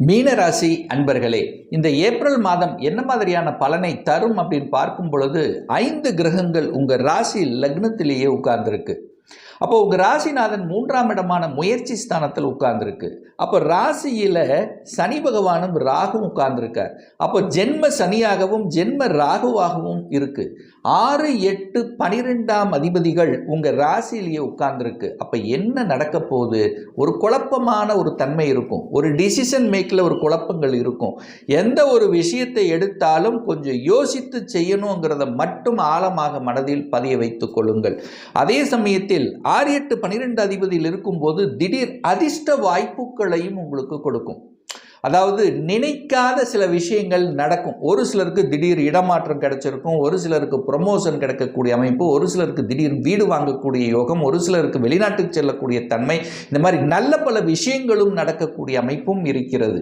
மீனராசி அன்பர்களே இந்த ஏப்ரல் மாதம் என்ன மாதிரியான பலனை தரும் அப்படின்னு பார்க்கும் பொழுது ஐந்து கிரகங்கள் உங்கள் ராசி லக்னத்திலேயே உட்கார்ந்துருக்கு. அப்போ உங்கள் ராசிநாதன் மூன்றாம் இடமான முயற்சி ஸ்தானத்தில் உட்கார்ந்துருக்கு. அப்போ ராசியில் சனி பகவானும் ராகும் உட்கார்ந்துருக்கார். அப்போ ஜென்ம சனியாகவும் ஜென்ம ராகுவாகவும் இருக்குது ஆறு எட்டு பனிரெண்டாம் அதிபதிகள் உங்கள் ராசியிலேயே உட்கார்ந்துருக்கு. அப்போ என்ன நடக்க போகுது? ஒரு குழப்பமான ஒரு தன்மை இருக்கும். ஒரு டிசிஷன் மேக்கில் ஒரு குழப்பங்கள் இருக்கும். எந்த ஒரு விஷயத்தை எடுத்தாலும் கொஞ்சம் யோசித்து செய்யணுங்கிறத மட்டும் ஆழமாக மனதில் பதிய வைத்துக் கொள்ளுங்கள். அதே சமயத்தில் ஆறு எட்டு பன்னிரெண்டு அதிபதியில் இருக்கும்போது திடீர் அதிர்ஷ்ட வாய்ப்புகளையும் உங்களுக்கு கொடுக்கும். அதாவது நினைக்காத சில விஷயங்கள் நடக்கும். ஒரு சிலருக்கு திடீர் இடமாற்றம் கிடைச்சிருக்கும். ஒரு சிலருக்கு ப்ரொமோஷன் கிடைக்கக்கூடிய அமைப்பு. ஒரு சிலருக்கு திடீர் வீடு வாங்கக்கூடிய யோகம். ஒரு சிலருக்கு வெளிநாட்டுக்கு செல்லக்கூடிய தன்மை. இந்த மாதிரி நல்ல பல விஷயங்களும் நடக்கக்கூடிய அமைப்பும் இருக்கிறது.